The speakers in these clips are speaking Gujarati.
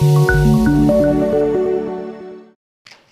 Thank you.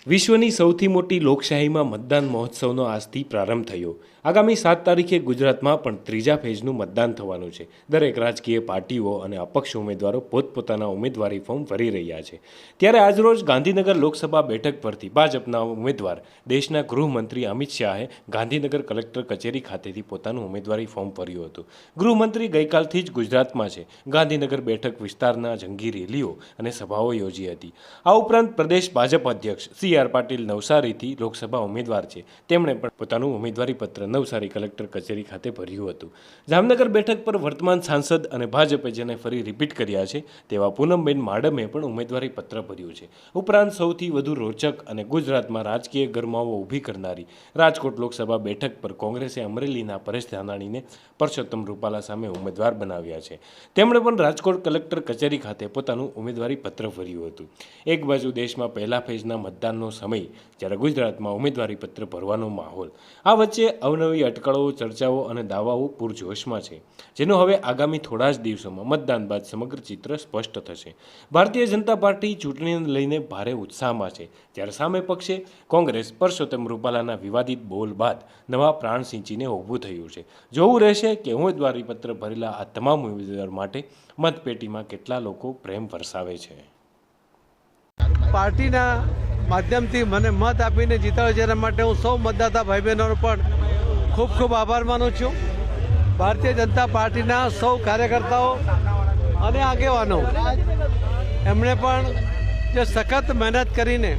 વિશ્વની સૌથી મોટી લોકશાહીમાં મતદાન મહોત્સવનો આજથી પ્રારંભ થયો. આગામી સાત તારીખે ગુજરાતમાં પણ ત્રીજા ફેઝનું મતદાન થવાનું છે. દરેક રાજકીય પાર્ટીઓ અને અપક્ષ ઉમેદવારો પોતપોતાના ઉમેદવારી ફોર્મ ભરી રહ્યા છે. ત્યારે આજરોજ ગાંધીનગર લોકસભા બેઠક પરથી ભાજપના ઉમેદવાર, દેશના ગૃહમંત્રી અમિત શાહે ગાંધીનગર કલેક્ટર કચેરી ખાતેથી પોતાનું ઉમેદવારી ફોર્મ ભર્યું હતું. ગૃહમંત્રી ગઈકાલથી જ ગુજરાતમાં છે. ગાંધીનગર બેઠક વિસ્તારના જંગી રેલીઓ અને સભાઓ યોજી હતી. આ ઉપરાંત પ્રદેશ ભાજપ અધ્યક્ષ સી. આર પાટીલ નવસારીથી લોકસભા ઉમેદવાર છે. તેમણે પણ પોતાનું ઉમેદવારી પત્ર નવસારી કલેક્ટર કચેરી ખાતે ભર્યું હતું. જામનગર બેઠક પર વર્તમાન સાંસદ અને ભાજપે જેને ફરી રિપીટ કર્યા છે, તેવા પૂનમબેન માડમે પણ ઉમેદવારી પત્ર ભર્યું છે. ઉપરાંત સૌથી વધુ રોચક અને ગુજરાતમાં રાજકીય ગરમાવો ઊભી કરનારી રાજકોટ લોકસભા બેઠક પર કોંગ્રેસે અમરેલીના પરેશ ધાનાણીને પરસોત્તમ રૂપાલા સામે ઉમેદવાર બનાવ્યા છે. તેમણે પણ રાજકોટ કલેક્ટર કચેરી ખાતે પોતાનું ઉમેદવારી પત્ર ભર્યું હતું. એક બાજુ દેશમાં પહેલા ફેઝના મતદાનનો સમય, જ્યારે ગુજરાતમાં ઉમેદવારી પત્ર ભરવાનો માહોલ. આ વચ્ચે અવનવી અટકળો, ચર્ચાઓ અને દાવાઓ પૂરજોશમાં છે, જેનો હવે આગામી થોડા જ દિવસોમાં મતદાન બાદ સમગ્ર ચિત્ર સ્પષ્ટ થશે. ભારતીય જનતા પાર્ટી ચૂંટણીને લઈને ભારે ઉત્સાહમાં છે, જ્યારે સામે પક્ષે કોંગ્રેસ, પરસોત્તમ રૂપાલાના વિવાદિત બોલ બાદ નવા પ્રાણ સિંચીને ઊભું થયું છે. જોવું રહેશે કે ઉમેદવારીપત્ર ભરેલા આ તમામ ઉમેદવાર માટે મતપેટીમાં કેટલા લોકો પ્રેમ વરસાવે છે. પાર્ટીના માધ્યમથી મને મત આપીને જીતાડ્યો છે એના માટે હું સૌ મતદાતા ભાઈ બહેનોનો પણ ખૂબ ખૂબ આભાર માનું છું. ભારતીય જનતા પાર્ટીના સૌ કાર્યકર્તાઓ અને આગેવાનો, એમણે પણ જે સખત મહેનત કરીને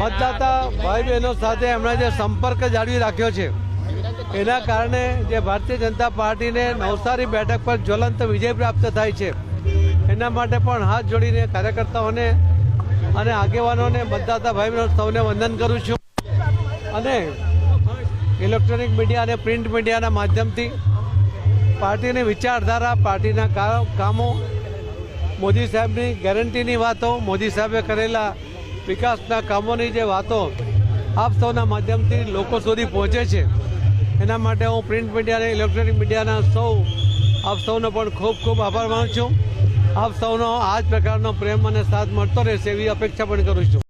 મતદાતા ભાઈ બહેનો સાથે એમણે જે સંપર્ક જાળવી રાખ્યો છે, એના કારણે જે ભારતીય જનતા પાર્ટીને નવસારી બેઠક પર જ્વલંત વિજય પ્રાપ્ત થાય છે, એના માટે પણ હાથ જોડીને કાર્યકર્તાઓને અને આગેવાનોને બધા ભાઈ બહેનો સૌને વંદન કરું છું. અને ઇલેક્ટ્રોનિક મીડિયા અને પ્રિન્ટ મીડિયાના માધ્યમથી પાર્ટીની વિચારધારા, પાર્ટીના કામો, મોદી સાહેબની ગેરંટીની વાતો, મોદી સાહેબે કરેલા વિકાસના કામોની જે વાતો આપ સૌના માધ્યમથી લોકો સુધી પહોંચે છે. એના માટે હું પ્રિન્ટ મીડિયા અને ઇલેક્ટ્રોનિક મીડિયાના સૌ, આપ સૌનો પણ ખૂબ ખૂબ આભાર માનું છું. આપ સૌનો આ જ પ્રકારનો પ્રેમ અને સાથ મળતો રહેશે એવી અપેક્ષા પણ કરું છું.